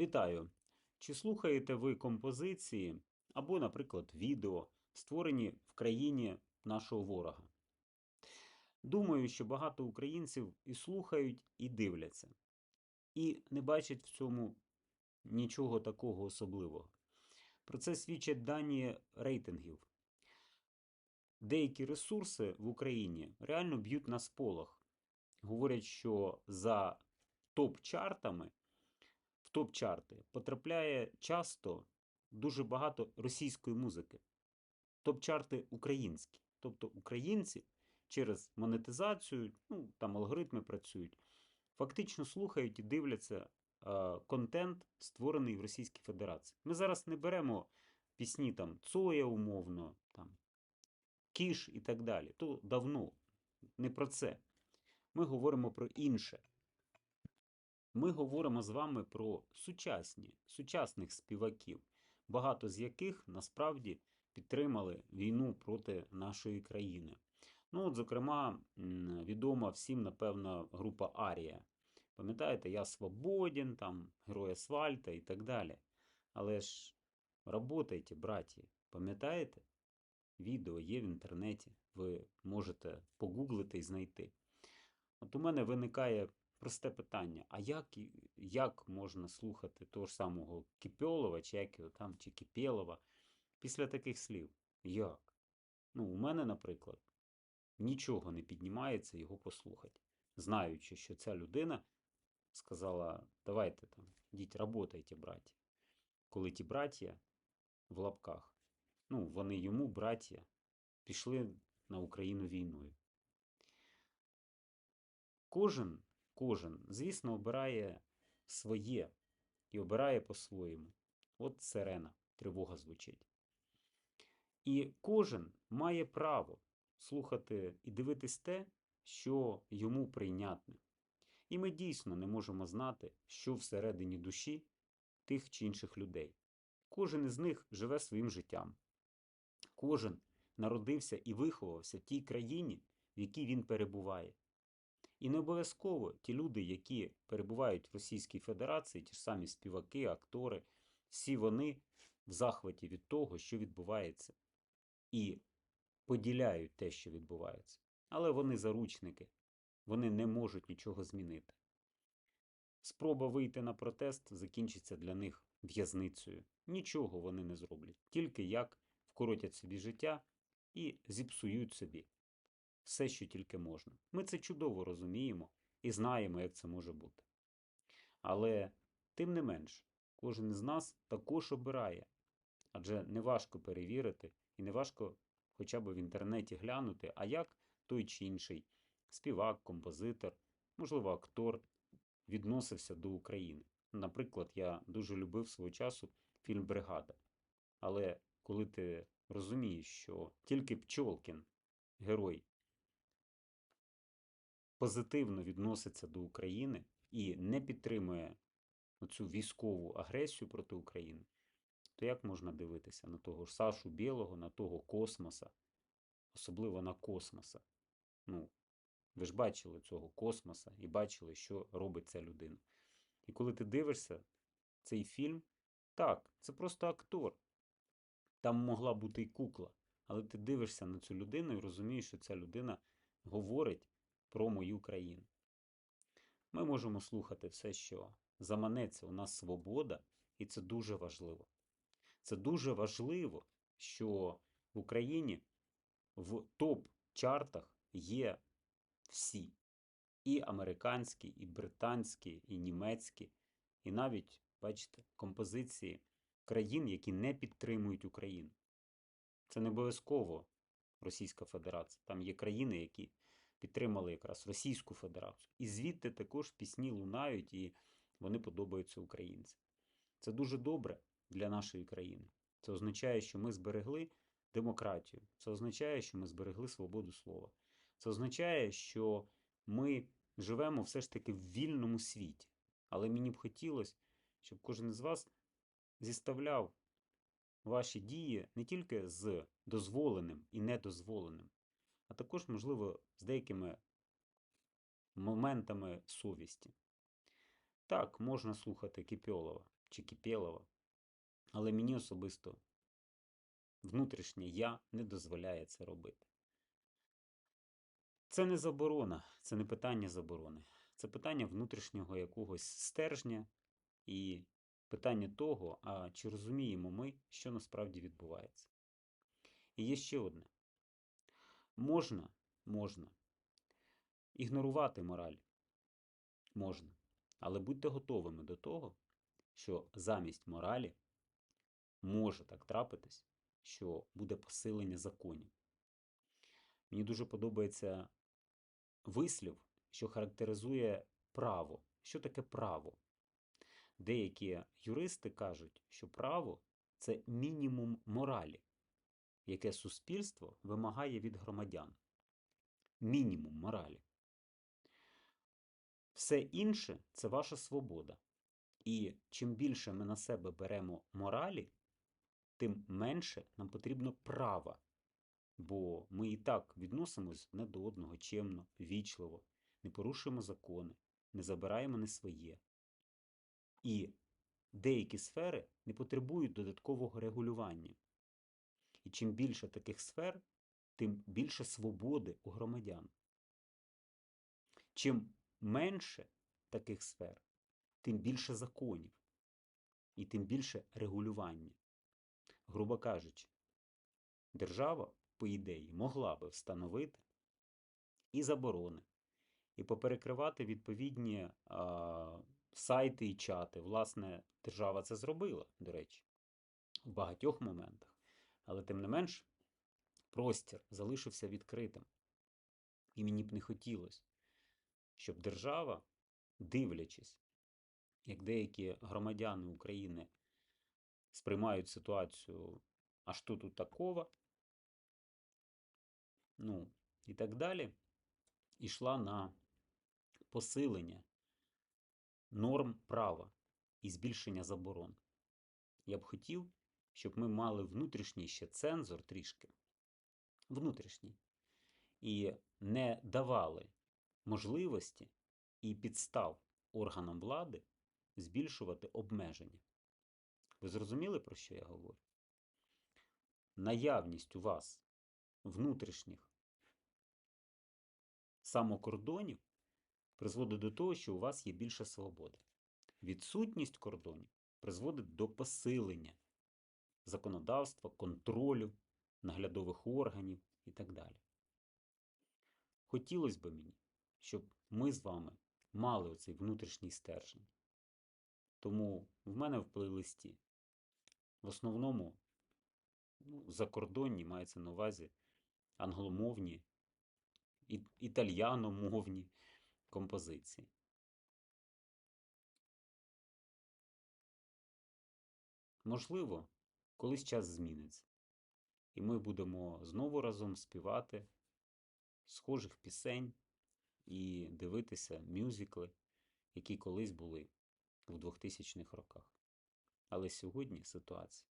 Вітаю! Чи слухаєте ви композиції або, наприклад, відео, створені в країні нашого ворога? Думаю, що багато українців і слухають, і дивляться, і не бачать в цьому нічого такого особливого. Про це свідчать дані рейтингів. Деякі ресурси в Україні реально б'ють на сполох. Говорять, що за топ-чартами топ-чарти потрапляє часто дуже багато російської музики. Топ-чарти українські. Тобто українці через монетизацію, ну там алгоритми працюють, фактично слухають і дивляться е, контент, створений в Російській Федерації. Ми зараз не беремо пісні там Цоя умовно, там Кіш і так далі. То давно не про це. Ми говоримо про інше. Ми говоримо з вами про сучасні, сучасних співаків, багато з яких насправді підтримали війну проти нашої країни. Ну, от, зокрема, відома всім, напевно, група Арія. Пам'ятаєте, я свободен, там, Герой Асфальта і так далі. Але ж работайте, браті, пам'ятаєте? Відео є в інтернеті, ви можете погуглити і знайти. От у мене виникає просте питання: а як, як можна слухати того ж самого Кипьолова, чи як його там, чи Кипєлова після таких слів? Як? Ну, у мене, наприклад, нічого не піднімається його послухати, знаючи, що ця людина сказала: давайте там, йдіть, работайте, браті. Коли ті браття в лапках, ну, вони йому, браття, пішли на Україну війною. Кожен, кожен, звісно, обирає своє і обирає по-своєму. От сирена, тривога звучить. І кожен має право слухати і дивитись те, що йому прийнятне. І ми дійсно не можемо знати, що всередині душі тих чи інших людей. Кожен із них живе своїм життям. Кожен народився і виховався в тій країні, в якій він перебуває. І не обов'язково ті люди, які перебувають в Російській Федерації, ті ж самі співаки, актори, всі вони в захваті від того, що відбувається, і поділяють те, що відбувається. Але вони заручники, вони не можуть нічого змінити. Спроба вийти на протест закінчиться для них в'язницею. Нічого вони не зроблять, тільки як вкоротять собі життя і зіпсують собі все, що тільки можна. Ми це чудово розуміємо і знаємо, як це може бути. Але тим не менш, кожен із нас також обирає, адже неважко перевірити і неважко хоча б в інтернеті глянути, а як той чи інший співак, композитор, можливо, актор відносився до України. Наприклад, я дуже любив свого часу фільм Бригада. Але коли ти розумієш, що тільки Пчолкін, герой, позитивно відноситься до України і не підтримує цю військову агресію проти України, то як можна дивитися на того ж Сашу Білого, на того космоса, особливо на космоса? Ну, ви ж бачили цього космоса і бачили, що робить ця людина. І коли ти дивишся цей фільм, так, це просто актор. Там могла бути і кукла, але ти дивишся на цю людину і розумієш, що ця людина говорить про мою країну. Ми можемо слухати все, що заманеться. У нас свобода, і це дуже важливо. Це дуже важливо, що в Україні в топ-чартах є всі. І американські, і британські, і німецькі, і навіть, бачите, композиції країн, які не підтримують Україну. Це не обов'язково Російська Федерація. Там є країни, які підтримали якраз Російську Федерацію. І звідти також пісні лунають, і вони подобаються українцям. Це дуже добре для нашої країни. Це означає, що ми зберегли демократію. Це означає, що ми зберегли свободу слова. Це означає, що ми живемо все ж таки в вільному світі. Але мені б хотілося, щоб кожен із вас зіставляв ваші дії не тільки з дозволеним і недозволеним, а також, можливо, з деякими моментами совісті. Так, можна слухати Кипьолова чи Кипєлова, але мені особисто внутрішнє я не дозволяє це робити. Це не заборона, це не питання заборони. Це питання внутрішнього якогось стержня і питання того, а чи розуміємо ми, що насправді відбувається. І є ще одне. Можна, можна ігнорувати мораль. Можна. Але будьте готовими до того, що замість моралі може так трапитись, що буде посилення законів. Мені дуже подобається вислів, що характеризує право. Що таке право? Деякі юристи кажуть, що право це мінімум яке суспільство вимагає від громадян. Мінімум моралі. Все інше це ваша свобода. І чим більше ми на себе беремо моралі, тим менше нам потрібно права. Бо ми і так відносимось не до одного чемно, вічливо, не порушуємо закони, не забираємо не своє. І деякі сфери не потребують додаткового регулювання. Чим більше таких сфер, тим більше свободи у громадян. Чим менше таких сфер, тим більше законів і тим більше регулювання. Грубо кажучи, держава, по ідеї, могла би встановити і заборони, і поперекривати відповідні а, сайти і чати. Власне, держава це зробила, до речі, в багатьох моментах. Але тим не менш, простір залишився відкритим. І мені б не хотілося, щоб держава, дивлячись, як деякі громадяни України сприймають ситуацію, а що тут такого, ну, і так далі, ішла на посилення норм права і збільшення заборон. Я б хотів, щоб ми мали внутрішній ще цензор трішки, внутрішній, і не давали можливості і підстав органам влади збільшувати обмеження. Ви зрозуміли, про що я говорю? Наявність у вас внутрішніх самокордонів призводить до того, що у вас є більше свободи. Відсутність кордонів призводить до посилення законодавства, контролю, наглядових органів і так далі. Хотілося б мені, щоб ми з вами мали оцей внутрішній стержень. Тому в мене в плейлисті в основному ну, закордонні мається на увазі англомовні, італьяномовні композиції. Можливо, колись час зміниться, і ми будемо знову разом співати схожих пісень і дивитися мюзикли, які колись були у 2000-х роках. Але сьогодні ситуація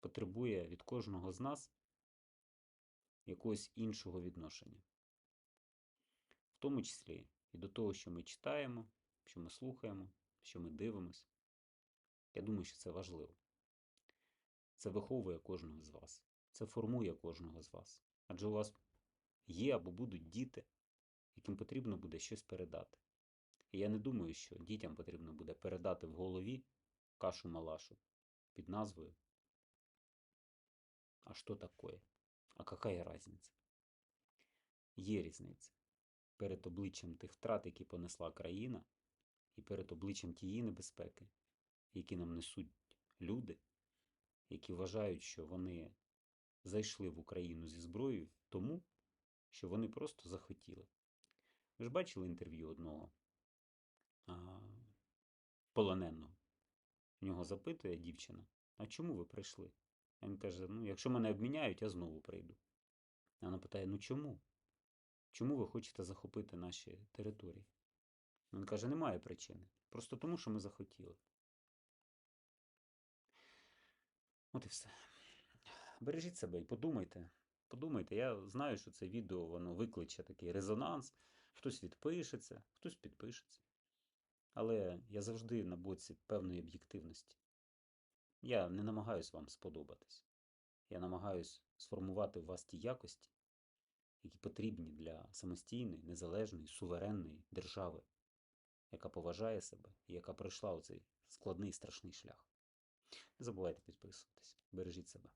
потребує від кожного з нас якогось іншого відношення. В тому числі і до того, що ми читаємо, що ми слухаємо, що ми дивимося. Я думаю, що це важливо. Це виховує кожного з вас. Це формує кожного з вас. Адже у вас є або будуть діти, яким потрібно буде щось передати. І я не думаю, що дітям потрібно буде передати в голові кашу-малашу під назвою А що такое? А какая разниця? Є різниця перед обличчям тих втрат, які понесла країна, і перед обличчям тієї небезпеки, які нам несуть люди, які вважають, що вони зайшли в Україну зі зброєю тому, що вони просто захотіли. Ви ж бачили інтерв'ю одного а, полоненого? В нього запитує дівчина, а чому ви прийшли? Він каже: ну, якщо мене обміняють, я знову прийду. Вона питає: ну чому? Чому ви хочете захопити наші території? Він каже, немає причини. Просто тому, що ми захотіли. От і все. Бережіть себе і подумайте. Подумайте, я знаю, що це відео воно викличе такий резонанс. Хтось відпишеться, хтось підпишеться. Але я завжди на боці певної об'єктивності. Я не намагаюсь вам сподобатись. Я намагаюсь сформувати в вас ті якості, які потрібні для самостійної, незалежної, суверенної держави, яка поважає себе і яка пройшла оцей складний страшний шлях. Не забувайте підписуватись. Бережіть себе.